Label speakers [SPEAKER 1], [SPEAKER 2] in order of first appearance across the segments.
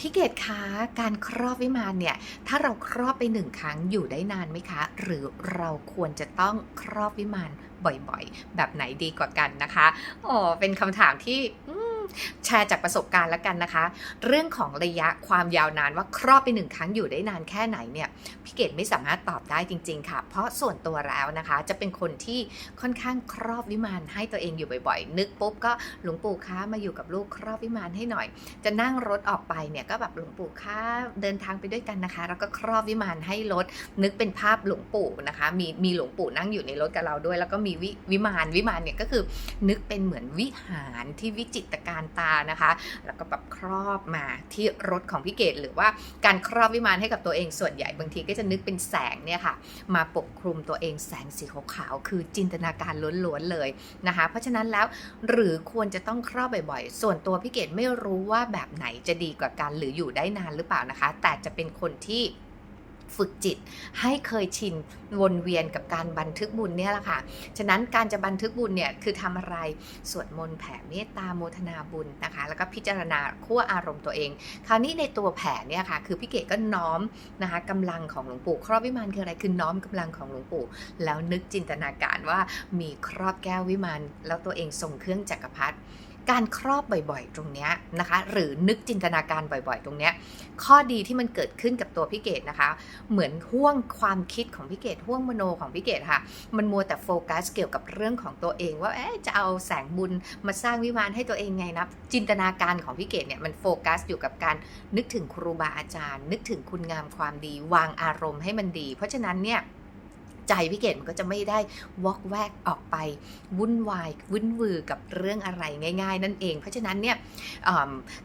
[SPEAKER 1] พี่เกดคะการครอบวิมานเนี่ย ถ้าเราครอบไปหนึ่งครั้งอยู่ได้นานไหมคะ หรือเราควรจะต้องครอบวิมานบ่อยๆ แบบไหนดีกว่ากันนะคะอ๋อเป็นคำถามที่อื แชร์จากประสบการณ์แล้วกันนะคะ เรื่องของระยะความยาวนานว่าครอบไปหนึ่งครั้งอยู่ได้นานแค่ไหนเนี่ยพี่เกดไม่สามารถตอบได้จริง ๆ ค่ะ เพราะส่วนตัวแล้วนะคะ จะเป็นคนที่ค่อนข้างครอบวิมานให้ตัวเองอยู่บ่อยๆ นึกปุ๊บก็หลวงปู่คะมาอยู่กับลูกครอบวิมานให้หน่อย จะนั่งรถออกไปเนี่ยก็แบบหลวงปู่คะเดินทางไปด้วยกันนะคะ แล้วก็ครอบวิมานให้รถนึกเป็นภาพหลวงปู่นะคะ มีมีหลวงปู่นั่งอยู่ในรถกับเราด้วย แล้วก็มีวิวิมานวิมานเนี่ยก็คือนึกเป็นเหมือนวิหารที่วิจิตรการตานะคะ แล้วก็แบบครอบมาที่รถของพี่เกดหรือว่าการครอบวิมานให้กับตัวเองส่วนใหญ่บางทีก็จะนึกเป็นแสงเนี่ยค่ะ มาปกคลุมตัวเองแสงสีขาวๆคือจินตนาการล้วนๆเลยนะคะ เพราะฉะนั้นแล้วหรือควรจะต้องครอบบ่อยๆ ส่วนตัวพี่เกดไม่รู้ว่าแบบไหนจะดีกว่ากันหรืออยู่ได้นานหรือเปล่านะคะ แต่จะเป็นคนที่ ฝึกจิตให้เคยชินวนเวียนกับการบันทึกบุญเนี่ยแหละค่ะ ฉะนั้นการจะบันทึกบุญเนี่ยคือทำอะไรสวดมนต์แผ่เมตตาโมทนาบุญนะคะ แล้วก็พิจารณาขั้วอารมณ์ตัวเอง คราวนี้ในตัวแผ่เนี่ยค่ะ คือพี่เกดก็น้อมนะคะกำลังของหลวงปู่ ครอบวิมานคืออะไรคือน้อมกำลังของหลวงปู่ แล้วนึกจินตนาการว่ามีครอบแก้ววิมานแล้วตัวเองทรงเครื่องจักรพรรดิ การครอบบ่อยๆ ตรงเนี้ยนะคะ หรือนึกจินตนาการบ่อยๆ ตรงเนี้ยข้อดีที่มันเกิดขึ้นกับตัวพี่เกดนะคะ เหมือนห่วงความคิดของพี่เกดห่วงมโนของพี่เกดค่ะ มันมัวแต่โฟกัสเกี่ยวกับเรื่องของตัวเอง ว่าเอ๊ะจะเอาแสงบุญมาสร้างวิมานให้ตัวเองไงนะจินตนาการของพี่เกดเนี่ยมันโฟกัสอยู่กับการนึกถึงครูบาอาจารย์ นึกถึงคุณงามความดี วางอารมณ์ให้มันดี เพราะฉะนั้นเนี่ย ใจพี่เกดมันก็จะไม่ได้วอกแวกออกไปวุ่นวายวุ่นวือกับเรื่องอะไรง่าย ๆ นั่นเอง เพราะฉะนั้นเนี่ย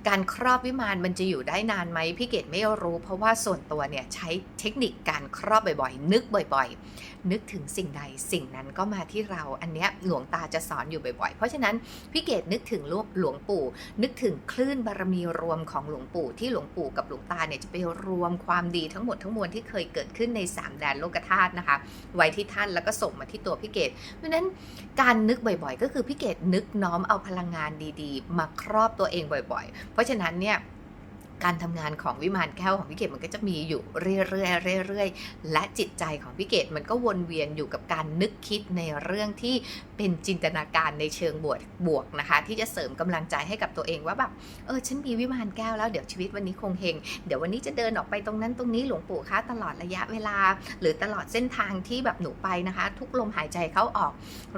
[SPEAKER 1] การครอบวิมานมันจะอยู่ได้นานไหมพี่เกดไม่รู้เพราะว่าส่วนตัวเนี่ยใช้เทคนิคการครอบบ่อยๆ นึกบ่อย ๆ นึกถึงสิ่งใดสิ่งนั้นก็มาที่เราอันเนี้ยหลวงตาจะสอนอยู่บ่อยๆ เพราะฉะนั้นพี่เกดนึกถึงลูกหลวงปู่ นึกถึงคลื่นบารมีรวมของหลวงปู่ที่หลวงปู่กับหลวงตาเนี่ยจะไปรวมความดีทั้งหมดทั้งมวลที่เคยเกิดขึ้นในสามแดนโลกธาตุนะคะไว้ที่ท่านแล้วก็ส่งมาที่ตัวพี่เกดเพราะฉะนั้นการนึกบ่อยๆ ก็คือพี่เกดนึกน้อมเอาพลังงานดีๆ มาครอบตัวเองบ่อย ๆ เพราะฉะนั้นเนี่ย การทำงานของวิมานแก้วของพี่เกดมันก็จะมีอยู่เรื่อยๆเรื่อยๆและจิตใจของพี่เกดมันก็วนเวียนอยู่กับการนึกคิดในเรื่องที่เป็นจินตนาการในเชิงบวกบวกนะคะ ที่จะเสริมกำลังใจให้กับตัวเองว่าแบบเออฉันมีวิมานแก้วแล้วเดี๋ยวชีวิตวันนี้คงเฮงเดี๋ยววันนี้จะเดินออกไปตรงนั้นตรงนี้หลวงปู่คะตลอดระยะเวลา หรือตลอดเส้นทางที่แบบหนูไปนะคะ ทุกลมหายใจเข้าออก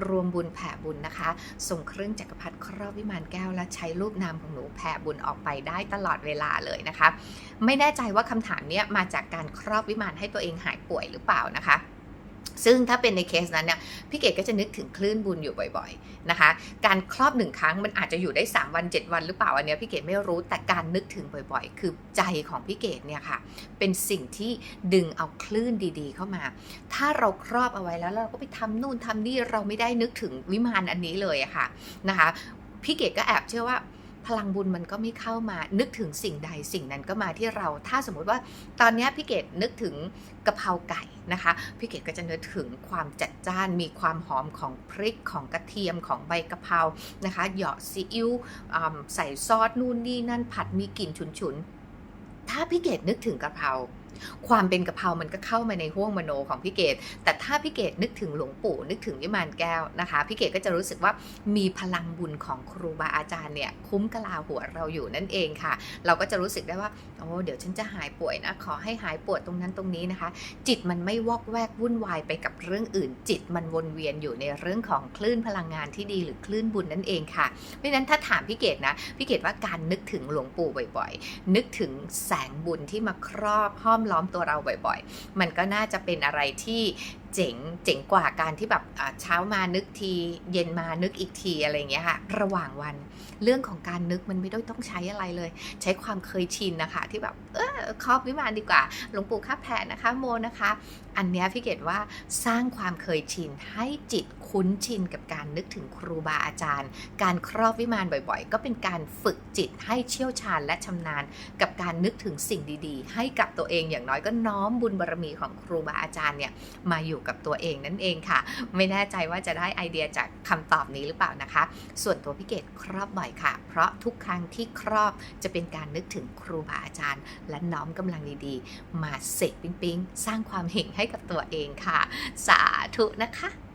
[SPEAKER 1] รวมบุญแผ่บุญนะคะ ส่งเครื่องจักรพรรดิครอบวิมานแก้วและใช้รูปนามของหนูแผ่บุญออกไปได้ตลอดเวลาเลยนะคะ ไม่แน่ใจว่าคำถามเนี้ยมาจากการครอบวิมานให้ตัวเองหายป่วยหรือเปล่านะคะซึ่งถ้าเป็นในเคสนั้นเนี่ยพี่เกดก็จะนึกถึงคลื่นบุญอยู่บ่อยๆนะคะ การครอบหนึ่งครั้งมันอาจจะอยู่ได้ 3 วัน 7 วันหรือเปล่าอันเนี้ยพี่เกดไม่รู้แต่การนึกถึงบ่อยๆ คือใจของพี่เกดเนี่ยค่ะ เป็นสิ่งที่ดึงเอาคลื่นดีๆ เข้ามา ถ้าเราครอบเอาไว้แล้วเราก็ไปทำนู่นทำนี่เราไม่ได้นึกถึงวิมานอันนี้เลยอะค่ะนะคะพี่เกดก็แอบเชื่อว่า พลังบุญมันก็ไม่เข้ามานึกถึงสิ่งใดสิ่งนั้นก็มาที่เรา ถ้าสมมุติว่าตอนนี้พี่เกดนึกถึงกะเพราไก่นะคะพี่เกดก็จะนึกถึงความจัดจ้านมีความหอมของพริกของกระเทียมของใบกะเพรานะคะเหยาะซีอิ๊วใส่ซอสนู่นนี่นั่นผัดมีกลิ่นฉุนๆถ้าพี่เกดนึกถึงกะเพรา ความเป็นกะเพรามันก็เข้ามาในห้วงมโนของพี่เกดแต่ถ้าพี่เกดนึกถึงหลวงปู่นึกถึงวิมานแก้วนะคะพี่เกดก็จะรู้สึกว่ามีพลังบุญของครูบาอาจารย์เนี่ยคุ้มกะลาหัวเราอยู่นั่นเองค่ะ เราก็จะรู้สึกได้ว่าโอ้เดี๋ยวฉันจะหายป่วยนะขอให้หายปวดตรงนั้นตรงนี้นะคะ จิตมันไม่วอกแวกวุ่นวายไปกับเรื่องอื่น จิตมันวนเวียนอยู่ในเรื่องของคลื่นพลังงานที่ดีหรือคลื่นบุญนั่นเองค่ะเพราะนั้นถ้าถามพี่เกดนะพี่เกดว่าการนึกถึงหลวงปู่บ่อย ๆ นึกถึงแสงบุญที่มาครอบห้อมล้อมตัวเราบ่อยๆ มันก็น่าจะเป็นอะไรที่เจ๋งเจ๋งกว่าการที่แบบเช้ามานึกทีเย็นมานึกอีกทีอะไรเงี้ยค่ะระหว่างวัน เรื่องของการนึกมันไม่ได้ต้องใช้อะไรเลย ใช้ความเคยชินนะคะ ที่แบบเออครอบวิมานดีกว่าหลวงปู่ข้าแผ่นะคะ โมนะคะ อันเนี้ยพี่เกดว่าสร้างความเคยชินให้จิตคุ้นชินกับการนึกถึงครูบาอาจารย์ การครอบวิมานบ่อยๆ ก็เป็นการฝึกจิตให้เชี่ยวชาญและชำนาญ กับการนึกถึงสิ่งดีๆ ให้กับตัวเองอย่างน้อยก็น้อมบุญบารมีของครูบาอาจารย์เนี่ยมาอยู่อยู่กับตัวเองนั่นเองค่ะ ไม่แน่ใจว่าจะได้ไอเดียจากคำตอบนี้หรือเปล่านะคะ ส่วนตัวพี่เกดครอบบ่อยค่ะ เพราะทุกครั้งที่ครอบจะเป็นการนึกถึงครูบาอาจารย์ และน้อมกำลังดีๆ มาเสกปิ๊งๆ สร้างความเห็งให้กับตัวเองค่ะ สาธุนะคะ